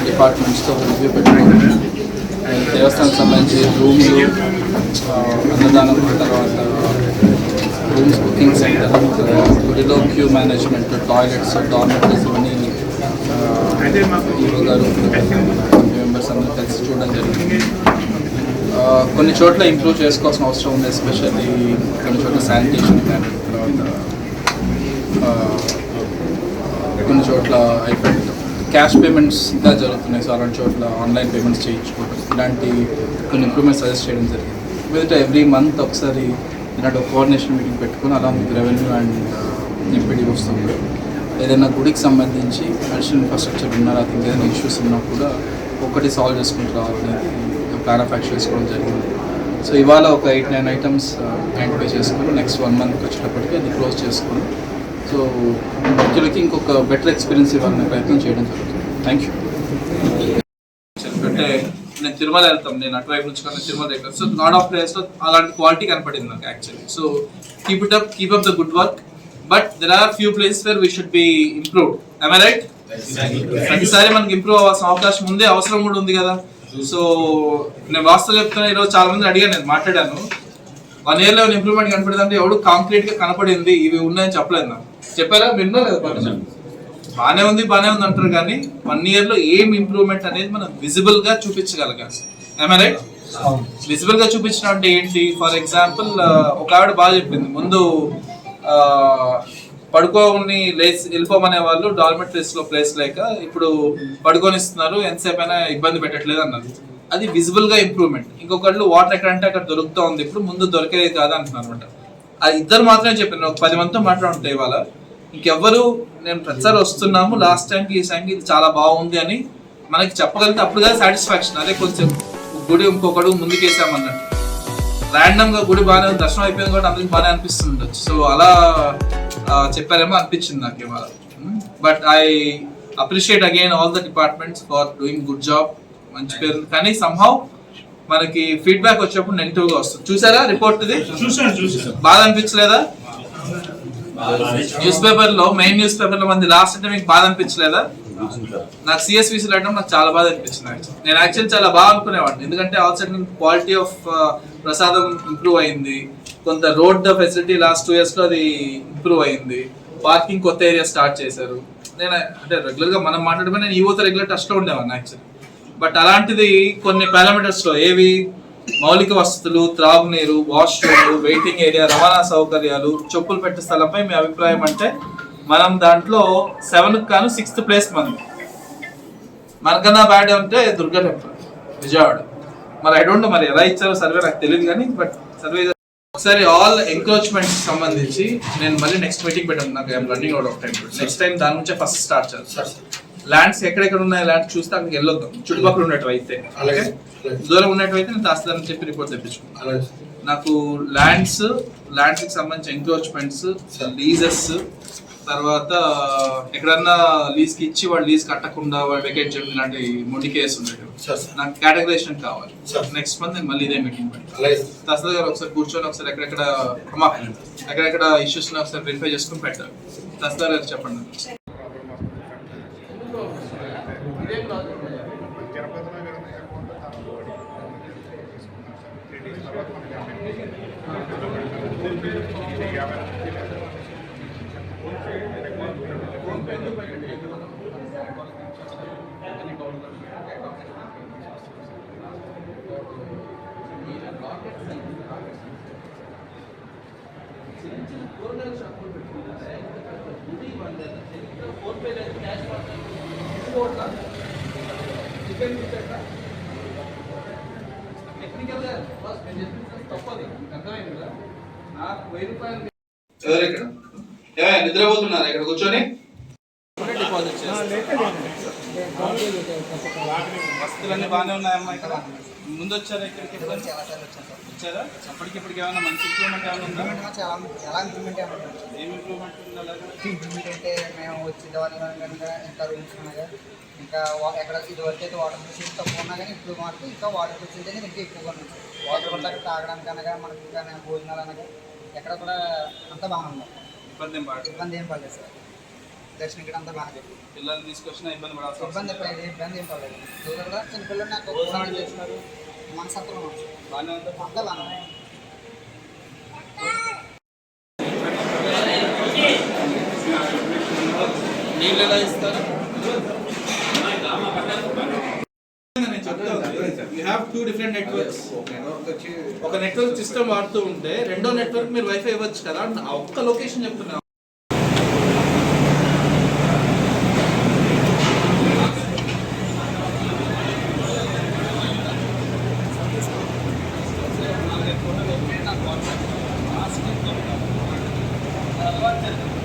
డిపార్ట్మెంట్స్తో review పెట్టడం and దేవస్థానం సంబంధించి రూమ్లు అన్నదానం తర్వాత రూమ్స్ బుకింగ్ సెంటర్ గుడిలో క్యూ మేనేజ్మెంట్ టాయిలెట్స్ డార్మెటరీస్ ఇవన్నీ ఈవో గారు మెంబర్స్ అందరూ కలిసి చూడడం జరిగింది కొన్ని చోట్ల ఇంప్రూవ్ చేసుకోవాల్సిన అవసరం ఉంది ఎస్పెషల్లీ కొన్ని చోట్ల శానిటేషన్ కానీ తర్వాత కొన్ని చోట్ల అయిపోయింది క్యాష్ పేమెంట్స్ ఇంకా జరుగుతున్నాయి సో అలాంటి చోట్ల ఆన్లైన్ పేమెంట్స్ చేయించుకోవడం ఇలాంటి కొన్ని ఇంప్రూవ్మెంట్స్ సజెస్ట్ చేయడం జరిగింది. మీదట ఎవ్రీ మంత్ ఒకసారి ఇలాంటి ఒక కోఆర్డినేషన్ మీటింగ్ పెట్టుకుని అలా మీకు రెవెన్యూ అండ్ ఎంపీడీ వస్తుంది ఏదైనా గుడికి సంబంధించి అడిషనల్ ఇన్ఫ్రాస్ట్రక్చర్ ఉన్నా అది ఏదైనా ఇష్యూస్ ఉన్నా కూడా ఒకటి సాల్వ్ చేసుకుంటూ రావాలనేది ప్లాన్ ఆఫ్ యాక్షన్ చేసుకోవడం జరిగింది. సో ఇవాళ ఒక ఎయిట్ నైన్ ఐటమ్స్ ఐడెంటిఫై చేసుకుని నెక్స్ట్ వన్ మంత్కి వచ్చేటప్పటికి అది క్లోజ్ చేసుకుని సో భక్తులకి ఇంకొక బెటర్ ఎక్స్పీరియన్స్ ఇవ్వాలనే ప్రయత్నం చేయడం జరుగుతుంది. థ్యాంక్ యూ అంటే నేను తిరుమల వెళ్తాం నేను అటువైపు నుంచి కానీ తిరుమల దగ్గర. సో నాట్ ఆఫ్ ప్లేయర్స్ అలాంటి క్వాలిటీ కనపడింది నాకు actually so keep it up keep up the good work but there are few places where we should be improved I write ప్రతిసారి మనకి ఇంప్రూవ్ అవ్వాల్సిన అవకాశం ఉంది అవసరం కూడా ఉంది కదా. సో నేను వాస్తవం చెప్తున్నా ఈరోజు చాలా మంది అడిగాను నేను మాట్లాడాను. వన్ ఇయర్లో ఇంప్రూవ్మెంట్ కనపడింది ఎవడు కాంక్రీట్గా కనపడింది ఇవి ఉన్నాయని చెప్పలేదు నాకు. చెప్పారా విన్నా లేదా? బానే ఉంది బానే ఉంది అంటారు కానీ వన్ ఇయర్లో ఏం ఇంప్రూవ్మెంట్ అనేది మనం విజిబుల్గా చూపించగలగాలి. రైట్ విజిబుల్గా చూపించడం అంటే ఏంటి? ఫర్ ఎగ్జాంపుల్ ఒక ఆవిడ బాగా చెప్పింది. ముందు పడుకోని లేచి వెళ్ళిపోమనే వాళ్ళు డార్మెటరీస్లో ప్లేస్ లేక ఇప్పుడు పడుకోనిస్తున్నారు ఎంతసేపు అయినా ఇబ్బంది పెట్టట్లేదు అన్నారు. అది విజిబుల్గా ఇంప్రూవ్మెంట్ ఇంకొకళ్ళు వాటర్ ఎక్కడంటే అక్కడ దొరుకుతా ఉంది. ఇప్పుడు ముందు దొరికేది కాదు అంటున్నారు అనమాట. ఆ ఇద్దరు మాత్రమే చెప్పాను ఒక పది మందితో మాట్లాడుంటే ఇవాళ ఇంకెవ్వరు నేను ప్రతిసారి వస్తున్నాము. లాస్ట్ టైంకి ఈ టైంకి ఇది చాలా బాగుంది అని మనకి చెప్పగలిగితే అప్పుడుగా సాటిస్ఫాక్షన్. అదే కొంచెం గుడి ఇంకొకడు ముందుకేసామన్నట్టు. ర్యాండమ్గా గుడి బాగానే దర్శనం అయిపోయింది కూడా అందరికి బాగానే అనిపిస్తుంది సో అలా చెప్పారేమో అనిపించింది నాకు ఇవాళ. But I appreciate again all the departments for doing good job. మంచి పేరు. కానీ సంహౌ మనకి ఫీడ్బ్యాక్ వచ్చినప్పుడు నెగిటివ్గా వస్తుంది. చూసారా రిపోర్ట్ ఇది బాధ అనిపించలేదా? న్యూస్ పేపర్లో మెయిన్ న్యూస్ పేపర్లో మంది లాస్ట్ అంటే మీకు బాధ అనిపించలేదా? నాకు సిఎస్విసి వెళ్ళడం నాకు చాలా బాధ అనిపించింది నేను యాక్చువల్ చాలా బాగా అనుకునేవాడిని. ఎందుకంటే ఆల్ సైడ్ క్వాలిటీ ఆఫ్ ప్రసాదం ఇంప్రూవ్ అయింది. కొంత రోడ్ ఫెసిలిటీ లాస్ట్ టూ ఇయర్స్లో అది ఇంప్రూవ్ అయింది. పార్కింగ్ కొత్త ఏరియా స్టార్ట్ చేశారు. నేను అంటే రెగ్యులర్గా మనం మాట్లాడమే నేను యువత రెగ్యులర్ టచ్లో ఉండేవాడిని యాక్చువల్లీ బట్ అలాంటిది కొన్ని పారామీటర్స్లో ఏవి మౌలిక వసతులు త్రాగునీరు వాష్రూమ్లు వెయిటింగ్ ఏరియా రవాణా సౌకర్యాలు చెప్పులు పెట్టే స్థలంపై మీ అభిప్రాయం అంటే మనం దాంట్లో సెవెన్ కాను సిక్స్త్ ప్లేస్ మనం మనకన్నా బ్యాడ్ అంటే దుర్గా టెంపుల్ విజయవాడ. మరి ఐ డోంట్ మరి ఎలా ఇచ్చారో సర్వే నాకు తెలియదు కానీ బట్ సర్వే ఒకసారి ఆల్ ఎంక్రోచ్మెంట్స్ సంబంధించి నేను మళ్ళీ నెక్స్ట్ మీటింగ్ పెట్టాను. నాకు I'm running out of time next time దాని నుంచే ఫస్ట్ స్టార్ట్ చేస్తాను ల్యాండ్స్ ఎక్కడెక్కడ ఉన్నాయి ల్యాండ్స్ చూస్తే అక్కడికి వెళ్ళొద్దాం. చుట్టుపక్కల ఉన్నట్టు అయితే. అలాగే. దూరం ఉన్నట్టు అయితే నేను తహసీల్దార్ చెప్పి రిపోర్ట్ తెప్పించుకుంటాను. అలాగే. నాకు ల్యాండ్స్ ల్యాండ్స్కి సంబంధించి ఎంక్రోచ్మెంట్స్ లీజెస్ తర్వాత ఎక్కడన్నా లీజ్కి ఇచ్చి వాళ్ళు లీజ్ కట్టకుండా వాళ్ళు వెకేట్ చేయడం ఇలాంటి మొండి కేసు సార్ నాకు కేటగరైజేషన్ కావాలి. నెక్స్ట్ మంత్ నేను మళ్ళీ ఇదే మీటింగ్ అలాగే. తహసీల్దార్ గారు ఒకసారి కూర్చొని ఒకసారి ఎక్కడెక్కడ ఎక్కడెక్కడ ఇష్యూస్ ఒకసారి వెరిఫై చేసుకుని పెట్టారు తహసీల్దార్ గారు చెప్పండి. చిన్న చిన్న కూరగాయల షాపులు పెట్టుకున్నారే గుడి వాళ్ళ ఫోన్ పే లేదు క్యాష్ పడతారు చికెన్ పెట్టాక ఎవరు ఇక్కడ. నిద్రపోతున్నారా? ఇక్కడ కూర్చొని? డిపాజిట్ వస్తువులన్నీ బాగానే ఉన్నాయమ్మా ఇక్కడ. ముందు వచ్చారా ఇక్కడికి? వచ్చారా? అప్పటికిప్పటికి ఏమైనా మంచి ఇంప్రూవ్మెంట్ ఏమైనా ఉందా? చాలా ఎలా ఇంప్రూవ్మెంట్ ఏమన్నా ఏం ఇంప్రూవ్మెంట్ ఉంది అలాగా? ఇంప్రూవ్మెంట్ అంటే మేము వచ్చి దేవాలి కనుక ఇంకా రూమ్స్ ఉన్నాగా ఇంకా ఎక్కడ ఇది వరకు అయితే వాటర్ ఫెసిలిటీ తక్కువ ఉన్నా కానీ ఇప్పుడు మాత్రం ఇంకా వాటర్ ఫెసిలిటీ అనేది ఇంకా ఎక్కువగా ఉంది వాటర్ అక్కడ తాగడానికి అనగా మనకి ఇంకా భోజనాలు అనగా ఎక్కడ కూడా అంతా బాగుంది ఇబ్బంది ఏం పడదు ఇబ్బంది ఏం పడలేదు సార్. దర్శనం ఇక్కడ అంతా బాగా జరిగింది. పిల్లల్ని తీసుకొచ్చినా ఇబ్బంది పడాల్సి ఇబ్బంది ఎప్పుడైతే ఇబ్బంది ఏం పడలేదు. కూడా చిన్న పిల్లలు నాకు ఒకసారి చేస్తున్నారు. మనసత్వం బాగానే ఉందా. అంతా. నీళ్ళు ఎలా ఇస్తారు? You have two different networks ఒక నెట్వర్క్ సిస్టమ్ వాడుతూ ఉంటే రెండో నెట్వర్క్ మీరు వైఫై ఇవ్వచ్చు కదా. ఒక్క లొకేషన్ చెప్తున్నా Вот это.